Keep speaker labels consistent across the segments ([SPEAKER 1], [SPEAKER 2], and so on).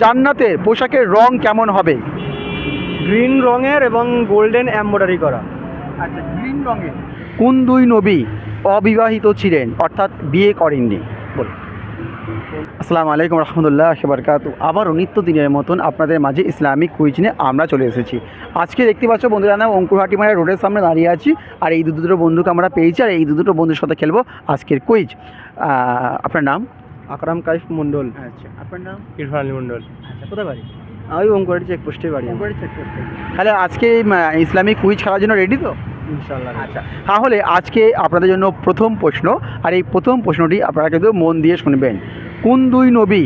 [SPEAKER 1] জান্নাতের পোশাকের রং কেমন হবে?
[SPEAKER 2] গ্রিন রঙের এবং গোল্ডেন এমব্রয়ডারি করা।
[SPEAKER 1] আচ্ছা গ্রিন রঙের। কোন দুই নবী অবিবাহিত ছিলেন? অর্থাৎ বিয়ে করেননি। বলুন। আসসালামু আলাইকুম রহমতুল্লাহ বরকাত আবারও নিত্যদিনের মতন আপনাদের মাঝে ইসলামিক কুইজ নিয়ে আমরা চলে এসেছি। আজকে দেখতে পাচ্ছ বন্ধুরা না অঙ্কুরহাটি মানে রোডের সামনে দাঁড়িয়ে আছি আর এই দু দুটো বন্ধুকে আমরা পেয়েছি আর এই দু দুটো বন্ধুর সাথে খেলব আজকের কুইজ। আপনার নাম?
[SPEAKER 2] আকরাম কাইফ মণ্ডল।
[SPEAKER 1] আচ্ছা আপনার নাম?
[SPEAKER 2] ইরফান আলী মণ্ডল।
[SPEAKER 1] আচ্ছা কোথায় বাড়ি?
[SPEAKER 2] আমি ওমকোয়ারি চেকপোস্টে বাড়ি।
[SPEAKER 1] তাহলে আজকে ইসলামিক কুইজ খেলার জন্য রেডি তো?
[SPEAKER 2] ইনশাল্লাহ
[SPEAKER 1] আচ্ছা তাহলে আজকে আপনাদের জন্য প্রথম প্রশ্ন আর এই প্রথম প্রশ্নটি আপনারা কিন্তু মন দিয়ে শুনবেন। কোন দুই নবী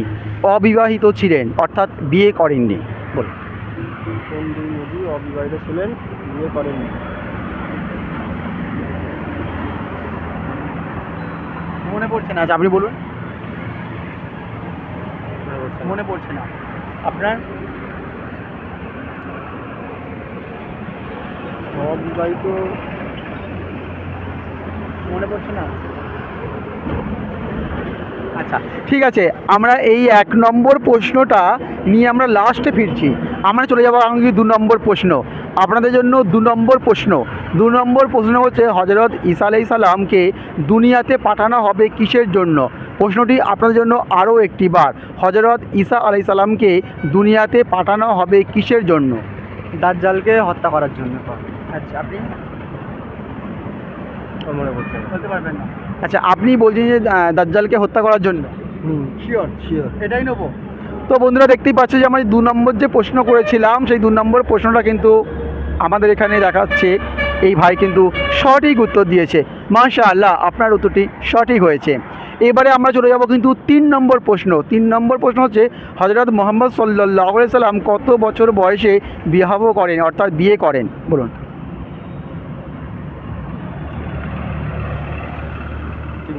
[SPEAKER 1] অবিবাহিত ছিলেন অর্থাৎ বিয়ে করেননি? বলুন।
[SPEAKER 2] কোন দুই নদী অবিবাহিত ছিলেন বিয়ে করেননি?
[SPEAKER 1] মনে পড়ছে না আচ্ছা আপনি বলুন। মনে পড়ছে না। আপনার?
[SPEAKER 2] অবিবাহিত
[SPEAKER 1] মনে পড়ছে না? আচ্ছা ঠিক আছে। আমরা এই এক নম্বর প্রশ্নটা নিয়ে আমরা লাস্টে ফিরছি। আমরা চলে যাব আমি দু নম্বর প্রশ্ন। আপনাদের জন্য দু নম্বর প্রশ্ন। দু নম্বর প্রশ্ন হচ্ছে হজরত ঈসা আলাই সালামকে দুনিয়াতে পাঠানো হবে কিসের জন্য? প্রশ্নটি আপনাদের জন্য আরও একটি বার। হজরত ঈসা আলাই সালামকে দুনিয়াতে পাঠানো হবে কিসের জন্য?
[SPEAKER 2] দাজ্জালকে হত্যা করার জন্য।
[SPEAKER 1] আচ্ছা আপনি?
[SPEAKER 2] মনে পড়ছে
[SPEAKER 1] বলতে পারবেন না। আচ্ছা আপনি বলছেন যে দাজ্জালকে হত্যা করার জন্য?
[SPEAKER 2] হুম
[SPEAKER 1] শিওর
[SPEAKER 2] শিওর
[SPEAKER 1] এটাই নেব। তো বন্ধুরা দেখতেই পাচ্ছ যে আমরা দু নম্বর যে প্রশ্ন করেছিলাম সেই দু নম্বর প্রশ্নটা কিন্তু আমাদের এখানে দেখাচ্ছে। এই ভাই কিন্তু সঠিক উত্তর দিয়েছে। মাশা আল্লাহ আপনার উত্তরটি সঠিক হয়েছে। এবারে আমরা চলে যাব কিন্তু তিন নম্বর প্রশ্ন। তিন নম্বর প্রশ্ন হচ্ছে হজরত মোহাম্মদ সাল্লাহ সাল্লাম কত বছর বয়সে বিবাহ করেন অর্থাৎ বিয়ে করেন? বলুন।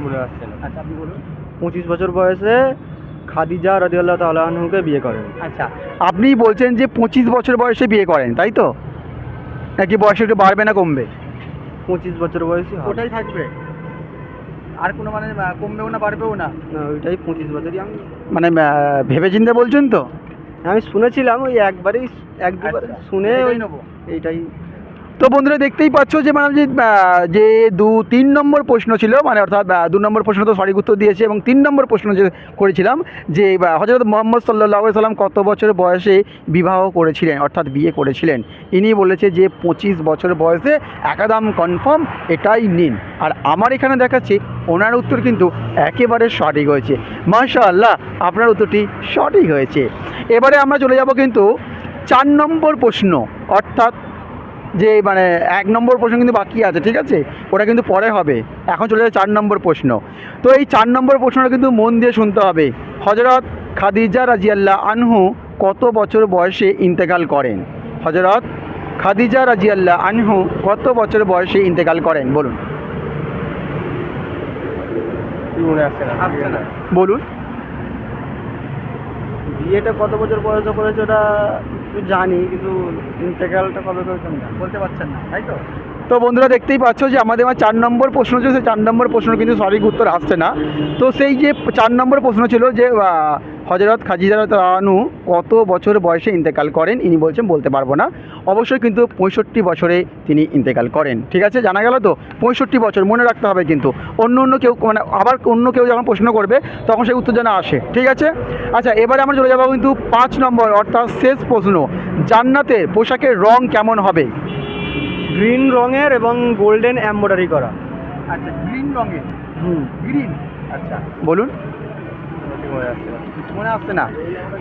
[SPEAKER 2] মনে
[SPEAKER 1] আচ্ছা আপনি বলুন।
[SPEAKER 2] পঁচিশ বছর বয়সে খাদিজা রাদিয়াল্লাহ তালাহুকে বিয়ে করেন।
[SPEAKER 1] আচ্ছা আপনি বলছেন যে পঁচিশ বছর বয়সে বিয়ে করেন তাই তো? নাকি বয়স একটু বাড়বে না কমবে?
[SPEAKER 2] পঁচিশ বছর বয়সে
[SPEAKER 1] ওটাই থাকবে। আর কোনো মানে কমবেও না বাড়বেও না
[SPEAKER 2] না ওইটাই পঁচিশ বছরই আমি
[SPEAKER 1] মানে ভেবে চিন্তে বলছেন তো
[SPEAKER 2] আমি শুনেছিলাম ওই একবারেই এক দুবার
[SPEAKER 1] আচ্ছা,
[SPEAKER 2] শুনে ওই
[SPEAKER 1] নেব।
[SPEAKER 2] এইটাই
[SPEAKER 1] তো বন্ধুরা দেখতেই পাচ্ছ যে মানে যে দু, তিন নম্বর প্রশ্ন ছিল মানে অর্থাৎ দু নম্বর প্রশ্ন তো সঠিক উত্তর দিয়েছে এবং তিন নম্বর প্রশ্ন যে করেছিলাম যে হজরত মোহাম্মদ সাল্লাহ সাল্লাম কত বছর বয়সে বিবাহ করেছিলেন, অর্থাৎ বিয়ে করেছিলেন? ইনি বলেছে যে পঁচিশ বছর বয়সে একাদাম কনফার্ম এটাই নিন। আর আমার এখানে দেখাচ্ছি, ওনার উত্তর কিন্তু একেবারে সঠিক হয়েছে। মাশা আল্লাহ আপনার উত্তরটি সঠিক হয়েছে। এবারে আমরা চলে যাব কিন্তু চার নম্বর প্রশ্ন, অর্থাৎ যে মানে এক নম্বর প্রশ্ন কিন্তু বাকি আছে, ঠিক আছে? ওটা কিন্তু পরে হবে। এখন চলে যাবে চার নম্বর প্রশ্ন। তো এই চার নম্বর প্রশ্নটা কিন্তু মন দিয়ে শুনতে হবে। হজরত খাদিজা রাজিয়াল্লাহ আনহু কত বছর বয়সে ইন্তেকাল করেন? হজরত খাদিজা রাজিয়াল্লাহ আনহু কত বছর বয়সে ইন্তেকাল করেন? বলুন। বলুন।
[SPEAKER 2] বিয়েটা কত বছর বয়সে করেছে ওটা? জানি কিন্তু ইন্টেগ্রালটা কবে করেছেন
[SPEAKER 1] বলতে পারছেন না তাই তো? তো বন্ধুরা দেখতেই পাচ্ছ যে আমাদের আমার চার নম্বর প্রশ্ন ছিল সেই চার নম্বর প্রশ্ন কিন্তু সঠিক উত্তর আসছে না। তো সেই যে চার নম্বর প্রশ্ন ছিল যে হজরত খাজিজা রানু কত বছর বয়সে ইন্তেকাল করেন ইনি বলছেন বলতে পারব না। অবশ্যই কিন্তু পঁয়ষট্টি বছরে তিনি ইন্তেকাল করেন। ঠিক আছে জানা গেল তো? পঁয়ষট্টি বছর মনে রাখতে হবে কিন্তু। অন্য অন্য কেউ মানে আবার অন্য কেউ যখন প্রশ্ন করবে তখন সেই উত্তর যেন আসে। ঠিক আছে? আচ্ছা এবারে আমরা চলে যাব কিন্তু পাঁচ নম্বর অর্থাৎ শেষ প্রশ্ন। জান্নাতের পোশাকের রং কেমন হবে?
[SPEAKER 2] গ্রিন রঙের এবং গোল্ডেন এমব্রয়ডারি করা।
[SPEAKER 1] আচ্ছা গ্রিন রঙের।
[SPEAKER 2] হুম।
[SPEAKER 1] গ্রিন। আচ্ছা বলুন।
[SPEAKER 2] মনে আসছে না।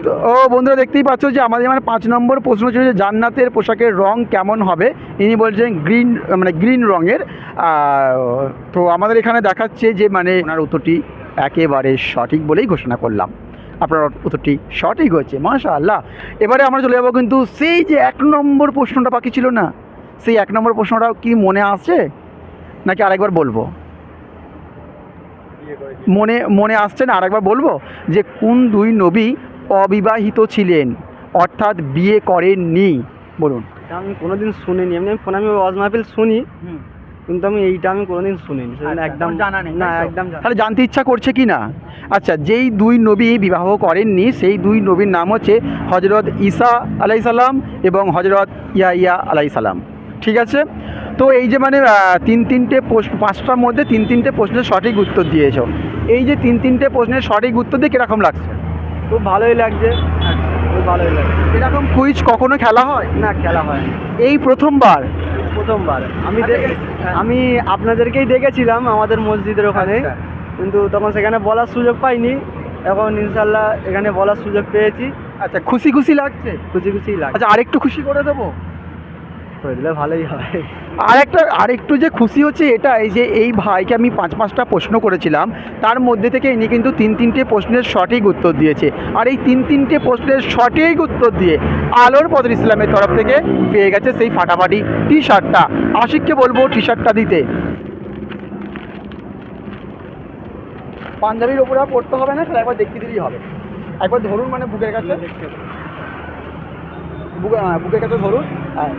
[SPEAKER 1] তো, ও বন্ধুরা দেখতেই পাচ্ছ যে আমাদের মানে পাঁচ নম্বর প্রশ্ন ছিল যে জান্নাতের পোশাকের রং কেমন হবে? ইনি বলছেন গ্রিন মানে গ্রিন রঙের। তো আমাদের এখানে দেখাচ্ছে যে মানে ওনার উত্তরটি একেবারে সঠিক বলেই ঘোষণা করলাম। আপনার উত্তরটি সঠিক হয়েছে মাশা আল্লাহ এবারে আমরা চলে যাব কিন্তু সেই যে এক নম্বর প্রশ্নটা বাকি ছিল না, সেই এক নম্বর প্রশ্নটা কি মনে আসছে নাকি আরেকবার বলব? মনে মনে আসছে না আরেকবার বলব যে কোন দুই নবী অবিবাহিত ছিলেন অর্থাৎ বিয়ে করেননি। বলুন।
[SPEAKER 2] আমি কোনোদিন শুনিনি। এমনি আমি ফোনে আমি ওয়াজ মাহফিল শুনি কিন্তু আমি এইটা আমি কোনোদিন শুনিনি।
[SPEAKER 1] আচ্ছা,
[SPEAKER 2] একদম
[SPEAKER 1] জানা নেই,
[SPEAKER 2] না একদম
[SPEAKER 1] তাহলে জানতে ইচ্ছা করছে কি না? আচ্ছা যেই দুই নবী বিবাহ করেননি সেই দুই নবীর নাম হচ্ছে হজরত ঈসা আলাইসাল্লাম এবং হজরত ইয়াইয়া আলাইসাল্লাম ঠিক আছে? তো এই যে মানে তিন তিনটে প্রশ্ন পাঁচটার মধ্যে তিন তিনটে প্রশ্নের সঠিক উত্তর দিয়েছ। এই যে তিন তিনটে প্রশ্নের সঠিক উত্তর দিয়ে কীরকম লাগছে?
[SPEAKER 2] খুব ভালোই লাগছে। খুব ভালোই লাগছে।
[SPEAKER 1] এরকম কুইজ কখনো খেলা হয়?
[SPEAKER 2] না খেলা হয়
[SPEAKER 1] এই প্রথমবার?
[SPEAKER 2] প্রথমবার। আমি
[SPEAKER 1] আচ্ছা।
[SPEAKER 2] আমি আপনাদেরকেই দেখেছিলাম আমাদের মসজিদের ওখানে।
[SPEAKER 1] আচ্ছা।
[SPEAKER 2] কিন্তু তখন সেখানে বলার সুযোগ পাইনি। এখন ইনশাল্লাহ এখানে বলার সুযোগ পেয়েছি।
[SPEAKER 1] আচ্ছা খুশি খুশি লাগছে?
[SPEAKER 2] খুশি খুশি লাগে
[SPEAKER 1] আচ্ছা আরেকটু খুশি করে দেবো?
[SPEAKER 2] করে দিলে ভালোই হয়।
[SPEAKER 1] আর একটা আরেকটু যে খুশি হচ্ছে এটাই যে এই ভাইকে আমি পাঁচ পাঁচটা প্রশ্ন করেছিলাম তার মধ্যে থেকে ইনি কিন্তু তিন তিনটে প্রশ্নের সঠিক উত্তর দিয়েছে। আর এই তিন তিনটে প্রশ্নের সঠিক উত্তর দিয়ে আলোর বদর ইসলামের তরফ থেকে পেয়ে গেছে সেই ফাটাফাটি টি শার্টটা আশিককে বলব টি শার্টটা দিতে। পাঞ্জাবির ওপরে আর পড়তে হবে না তাহলে একবার দেখিয়ে দিলেই হবে। একবার ধরুন মানে বুকের কাছে। হ্যাঁ, বুকের কাছে ধরুন। হ্যাঁ।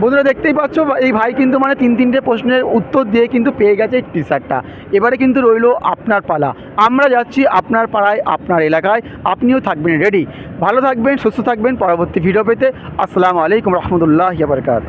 [SPEAKER 1] বন্ধুরা দেখতেই পাচ্ছ, এই ভাই কিন্তু মানে তিন তিনটে প্রশ্নের উত্তর দিয়ে কিন্তু পেয়ে গেছে টি শার্টটা এবারে কিন্তু রইল আপনার পালা। আমরা যাচ্ছি আপনার পাড়ায়, আপনার এলাকায়। আপনিও থাকবেন রেডি ভালো থাকবেন, সুস্থ থাকবেন। পরবর্তী ভিডিও পেতে আসসালামু আলাইকুম রহমতুল্লাহ বারকাত